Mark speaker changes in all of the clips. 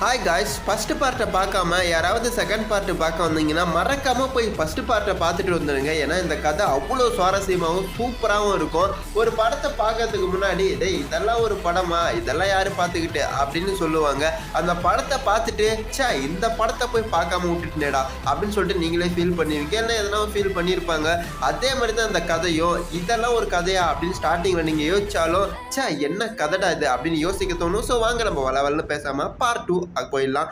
Speaker 1: Hi guys first பார்ட்டை பார்க்காம யாராவது செகண்ட் பார்ட்டு பார்க்க வந்தீங்கன்னா மறக்காமல் போய் ஃபஸ்ட்டு பார்ட்டை பார்த்துட்டு வந்துடுங்க ஏன்னா இந்த கதை அவ்வளோ சுவாரஸ்யமாகவும் சூப்பராகவும் இருக்கும். ஒரு படத்தை பார்க்கறதுக்கு முன்னாடி டேய் இதெல்லாம் ஒரு படமா? இதெல்லாம் யார் பார்த்துக்கிட்டு? அப்படின்னு சொல்லுவாங்க. அந்த படத்தை பார்த்துட்டு ச்சே இந்த படத்தை போய் பார்க்காம விட்டுட்டேடா அப்படின்னு சொல்லிட்டு நீங்களே ஃபீல் பண்ணுவீங்க இல்லை எதனா ஃபீல் பண்ணியிருப்பாங்க அதே மாதிரி தான் அந்த கதையும். இதெல்லாம் ஒரு கதையா? அப்படின்னு ஸ்டார்டிங்கில் நீங்கள் யோசிச்சாலும் ச்சே என்ன கதைடா இது? அப்படின்னு யோசிக்க தோணும். ஸோ வாங்க நம்ம வள வளன்னு பேசாமல் பார்ட் டூ போயிடலாம்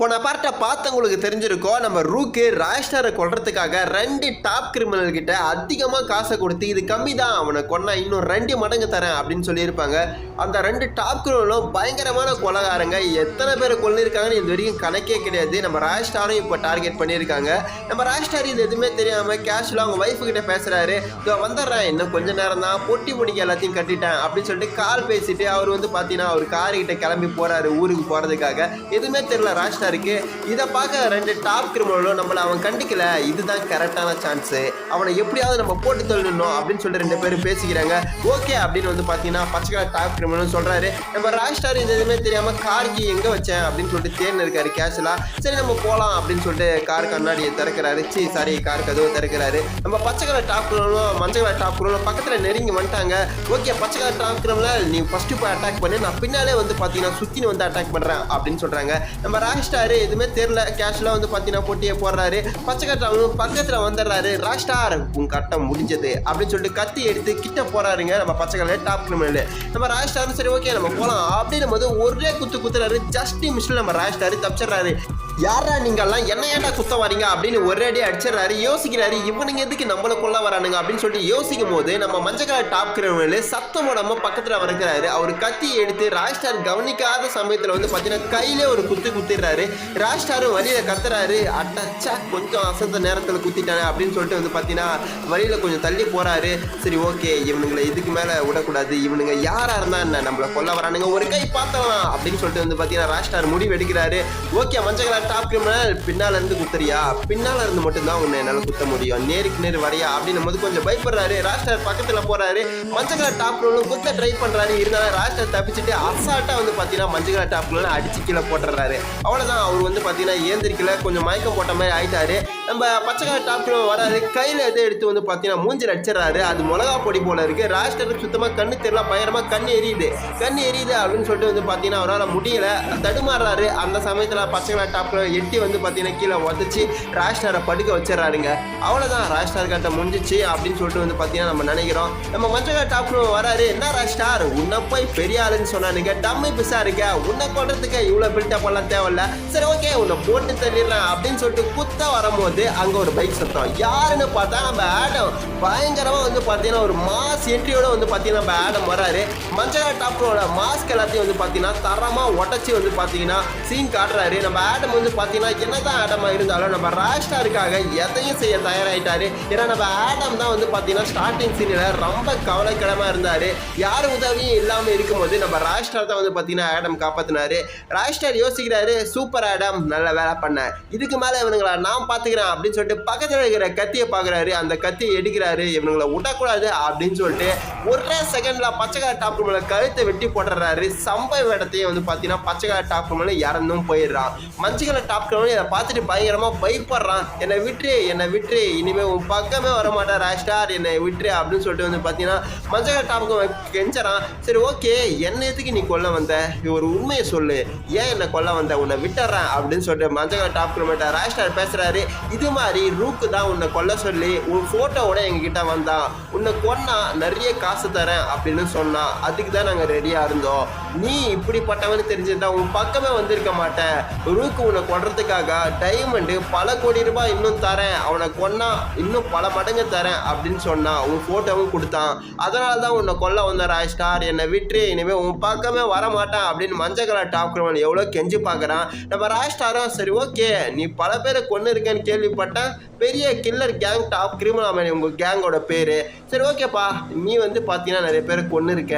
Speaker 1: போன பார்ட்டை பார்த்தவங்களுக்கு தெரிஞ்சிருக்கோம் நம்ம ரூக்கு ராஜ்டாரை கொள்றதுக்காக ரெண்டு டாப் கிரிமினல் கிட்ட அதிகமாக காசை கொடுத்து இது கம்மி தான் அவனை கொண்டா இன்னும் ரெண்டு மடங்கு தரேன் அப்படின்னு சொல்லியிருப்பாங்க. அந்த ரெண்டு டாப் கிரிமினலும் பயங்கரமான கொலகாரங்க. எத்தனை பேர் கொள்ளிருக்காங்கன்னு இது வரைக்கும் கணக்கே கிடையாது. நம்ம ராஜ்டாரும் இப்போ டார்கெட் பண்ணியிருக்காங்க. நம்ம ராஜ்டார் இது எதுவுமே தெரியாமல் கேஷுவலாக அவங்க ஒய்ஃபு கிட்ட பேசுகிறாரு இதோ வந்துடுறேன் இன்னும் கொஞ்ச நேரம் தான் பொட்டி முடிக்க எல்லாத்தையும் கட்டிட்டேன் அப்படின்னு சொல்லிட்டு கால் பேசிட்டு அவர் வந்து பார்த்தீங்கன்னா அவர் கார்கிட்ட கிளம்பி போகிறாரு ஊருக்கு போகிறதுக்காக எதுவுமே தெரியல ராஷ்டாருக்கு இதை பார்க்க ரெண்டு டாப் கிரிமினலும் நம்மளை அவன் கண்டிக்கல. இதுதான் கரெக்டான சான்ஸு அவனை எப்படியாவது நம்ம போட்டு தள்ளணும் அப்படின்னு சொல்லிட்டு ரெண்டு பேரும் பேசிக்கிறாங்க. ஓகே அப்படின்னு வந்து பார்த்தீங்கன்னா பச்சைக்கால டாப் கிரிமினல் சொல்றாரு. நம்ம ராஷ்டார் இது எதுவுமே தெரியாம கார்கி எங்க வச்சேன் அப்படின்னு சொல்லிட்டு தேர்ந்து இருக்காரு கேஷுவலா சரி நம்ம போகலாம் அப்படின்னு சொல்லிட்டு கார் கண்ணாடியை திறக்கிறாரு. சி சாரி கார் கதவை திறக்கிறாரு. நம்ம பச்சை கலர் டாப் கிரிமினலும் மஞ்சள் கலர் டாப் கிரிமினலும் பக்கத்தில் நெருங்கி வந்துட்டாங்க. ஓகே பச்சை கலர் டாப் கிரிமினல் நீ ஃபஸ்ட்டு போய் அட்டாக் பண்ணி. நான் பின்னாலே வந்து பார்த்தீங்கன்னா சுற்றினு வந்து அட்டாக் பண்ணுறேன் அப்படின்னு சொல்கிறாங்க நம்ம போயிட்டாரு எதுவுமே தெரியல. கேஷ்லாம் வந்து பார்த்தீங்கன்னா போட்டியே போடுறாரு. பச்சை கலர் பக்கத்தில் வந்துடுறாரு. ராஷ்டார் உன் கட்டம் முடிஞ்சது அப்படின்னு சொல்லிட்டு கத்தி எடுத்து கிட்ட போறாருங்க நம்ம பச்சை டாப் கிரிமினல் நம்ம ராஷ்டாரும் சரி ஓகே நம்ம போகலாம் அப்படின்னும் போது ஒரே குத்து குத்துறாரு. ஜஸ்ட் மிஷில் நம்ம ராஷ்டார் தப்பிச்சிடுறாரு. யாரா நீங்கெல்லாம் என்ன ஏன்டா குத்த வரீங்க அப்படின்னு ஒரே அடி அடிச்சிடறாரு. யோசிக்கிறாரு இவனுங்க எதுக்கு நம்மள கொல்ல வரானுங்க? அப்படின்னு சொல்லிட்டு யோசிக்கும் போது நம்ம மஞ்சள் கலர் டாப் கிரிமினல் சத்தம் போடாம பக்கத்துல வருகிறாரு அவர் கத்தி எடுத்து ராஜ்ஸ்டார் கவனிக்காத சமயத்துல வந்து பாத்தீங்கன்னா கையிலே ஒரு குத்து குத்திடுறாரு. ராஜ்ஸ்டாரும் வழியில கத்துறாரு. அட்டச்சா கொஞ்சம் அசந்த நேரத்துல குத்திட்டானே அப்படின்னு சொல்லிட்டு வந்து பாத்தீங்கன்னா வழியில கொஞ்சம் தள்ளி போறாரு. சரி ஓகே இவனுங்களை இதுக்கு மேல விடக்கூடாது. இவனுங்க யாரா இருந்தா என்ன? நம்மள கொல்ல வரானுங்க. ஒரு கை பார்த்தலாம் அப்படின்னு சொல்லிட்டு வந்து பாத்தீங்கன்னா ராஜ்ஸ்டார் முடிவு எடுக்கிறாரு. ஓகே மஞ்சள் கலர் டாப் கிரிமினல் பின்னால இருந்து குத்துறியா? பின்னால இருந்து மட்டும்தான் உன்னை என்னால குத்த முடியும். நேருக்கு நேர் வரையா? அப்படின்னும் போது கொஞ்சம் பயப்படுறாரு. ராஷ்டர் பக்கத்துல போறாரு. மஞ்சள் கலர் டாப் கிரிமினல் குத்த ட்ரை பண்றாரு. இருந்தாலும் ராஷ்டர் தப்பிச்சுட்டு அசால்ட்டா வந்து பாத்தீங்கன்னா மஞ்சள் கலர் டாப் கிரிமினல் அடிச்சு கீழே போட்டுறாரு. அவ்வளவுதான். அவர் வந்து பாத்தீங்கன்னா ஏந்திரிக்கல. கொஞ்சம் மயக்கம் போட்ட மாதிரி ஆயிட்டாரு. நம்ம பச்சை கலர் டாப் கிரிமினல் வராரு. கையில எதை எடுத்து வந்து பாத்தீங்கன்னா மூஞ்சில் அடிச்சிடறாரு. அது மிளகா பொடி போல இருக்கு. ராஜ்ஸ்டாருக்கு சுத்தமா கண்ணு தெரியல. பயங்கரமா கண்ணு எரியுது. கண்ணு எரியுது அப்படின்னு சொல்லிட்டு வந்து பாத்தீங்கன்னா அவரால் முடியல. தடுமாறுறாரு. அந்த சமயத்துல பச்சை கலர் டாப் எட்டி வந்து பார்த்தீங்கன்னா கீழே உதச்சி ராஷ்டாரை படுக்க வச்சிடறாருங்க. அவ்வளோதான் ராஷ்டார் கட்ட முடிஞ்சிச்சு அப்படின்னு சொல்லிட்டு வந்து பார்த்தீங்கன்னா நம்ம நினைக்கிறோம். நம்ம மஞ்சள் கலர் டாப் வராரு. என்ன ராஷ்டார் உன்னை போய் பெரிய ஆளுன்னு சொன்னானுங்க. டம்மி பிசா இருக்க. உன்னை கொள்றதுக்கு இவ்வளோ பில்டப் எல்லாம் தேவையில்ல. சரி ஓகே உன்னை போட்டு தள்ளிடலாம் அப்படின்னு சொல்லிட்டு குத்த வரும்போது அங்கே ஒரு பைக் சத்தம். யாருன்னு பார்த்தா நம்ம ஆடம். பயங்கரமாக வந்து பார்த்தீங்கன்னா ஒரு மாஸ் என்ட்ரியோட வந்து பார்த்தீங்கன்னா நம்ம ஆடம் வராரு. மஞ்சள் டாப்னோட மாஸ்க் எல்லாத்தையும் வந்து பார்த்தீங்கன்னா தரமாக உடச்சி வந்து பார்த்தீங்கன்னா சீன் காட்டுறாரு. நம்ம ஆடம் வந்து பாத்தீங்கன்னா என்னதான் ஆடமாக இருந்தாலும் நம்ம ராஜ்டாருக்காக எதையும் செய்ய தயாராகிட்டாரு ஏன்னா நம்ம ஆடம் தான் வந்து பார்த்தீங்கன்னா ஸ்டார்டிங் சீனில் ரொம்ப கவலைக்கிடமா இருந்தார். யார் உதவியும் இல்லாமல் இருக்கும்போது நம்ம ராஜ்டார் தான் வந்து பார்த்தீங்கன்னா ஆடம் காப்பாற்றினாரு ராஜ்டார் யோசிக்கிறாரு சூப்பர் ஆடம் நல்ல வேலை பண்ண. இதுக்கு மேலே இவனுங்களா நான் பார்த்துக்கிறேன் அப்படின்னு சொல்லிட்டு பக்கத்தில் இருக்கிற கத்தியை பார்க்குறாரு அந்த கத்தியை எடுக்கிறாரு இவனுங்களை விடக்கூடாது அப்படின்னு சொல்லிட்டு ஒரே செகண்டில் பச்சைக்கார டாப் ரூமில் கழுத்தை வெட்டி போட்டுறாரு சம்பவ இடத்தையும் வந்து பார்த்தீங்கன்னா பச்சைக்கார டாப் ரூமில் இறந்தும் போயிடுறான். மஞ்சள் டாப் மேல இதை பார்த்துட்டு பயங்கரமா பயப்படுறான். என்னை விட்டுரு என்னை விட்டுரு இனிமேல் உன் பக்கமே வர மாட்டான் ராஷ்டார் என்னை விட்டுரு அப்படின்னு சொல்லிட்டு வந்து பார்த்தீங்கன்னா மஞ்சள் டாப்புக்கு கெஞ்சறான். சரி ஓகே என்ன எதுக்கு நீ கொல்ல வந்த? ஒரு உண்மையை சொல்லு. ஏன் என்னை கொல்ல வந்த? உன்னை விட்டுறேன் அப்படின்னு சொல்லிட்டு மஞ்சள் டாப் கிலோமீட்டர் ராஷ்டார் பேசுகிறாரு இது மாதிரி ரூக்கு தான் உன்னை கொல்ல சொல்லி உன் ஃபோட்டோவோட எங்ககிட்ட வந்தான். உன்னை கொன்னா நிறைய காசு தரேன் அப்படின்னு சொன்னான் அதுக்கு தான் நாங்கள் ரெடியாக இருந்தோம். நீ இப்படிப்பட்டவன்னு தெரிஞ்சிருந்தா உன் பக்கமே வந்திருக்க மாட்டேன் ரூக்கு உன்னை கொடுறதுக்காக டைமண்டு பல கோடி ரூபாய் இன்னும் தரேன். அவனை கொன்னா இன்னும் பல மடங்கு தரேன் அப்படின்னு சொன்னான் உன் ஃபோட்டோவும் கொடுத்தான். அதனால தான் உன்னை கொல்ல வந்த ராய் ஸ்டார் என்னை விட்டு இனிமேல் உன் பக்கமே வர மாட்டான் அப்படின்னு மஞ்சள் கலர் டாப் கிரமன் எவ்வளோ கெஞ்சி பார்க்குறான். நம்ம ராய் ஸ்டாரும் சரி ஓகே நீ பல பேரை கொண்டு இருக்கேன்னு கேள்விப்பட்டேன். பெரிய கில்லர் கேங் டாப் கிரிமினல் உங்கள் கேங்கோட பேர். சரி ஓகேப்பா நீ வந்து பார்த்தீங்கன்னா நிறைய பேரை கொண்டு இருக்க.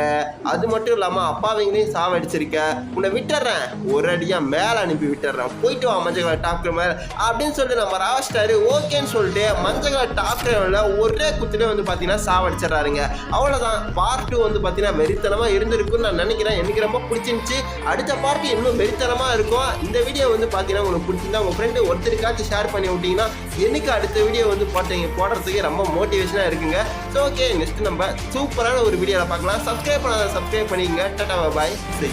Speaker 1: அது மட்டும் இல்லாமல் அப்பாவிங்களையும் சாவடிச்சிருக்க. உன்னை விட்டுறேன். ஒரு அடியாக மேலே அனுப்பி விட்டுறேன். போய் போயிட்டு வா மஞ்சள் கலர் டாப் அப்படின்னு சொல்லிட்டு நம்ம ராவஸ்டாரு ஓகேன்னு சொல்லிட்டு மஞ்சள் கலர் டாப் கிரைமரில் ஒரே குத்துலேயே வந்து பார்த்தீங்கன்னா சாவடிச்சிடறாருங்க. அவ்வளோதான் பார்ட் டூ வந்து பார்த்தீங்கன்னா வெறித்தனமாக இருந்திருக்குன்னு நான் நினைக்கிறேன். எனக்கு ரொம்ப பிடிச்சிருந்துச்சு. அடுத்த பார்ட் இன்னும் வெறித்தனமாக இருக்கும். இந்த வீடியோ வந்து பார்த்தீங்கன்னா உங்களுக்கு பிடிச்சிருந்தா உங்கள் ஃப்ரெண்டு ஒருத்தருக்காச்சும் ஷேர் பண்ணி விட்டீங்கன்னா எனக்கு அடுத்த வீடியோ வந்து போட்டீங்க போடுறதுக்கு ரொம்ப மோட்டிவேஷனாக இருக்குங்க. ஸோ ஓகே நெக்ஸ்ட் நம்ம சூப்பரான ஒரு வீடியோவில் பார்க்கலாம். சப்ஸ்கிரைப் பண்ணாத சப்ஸ்கிரைப் பண்ணிக்கங்க. டாடா பாய் see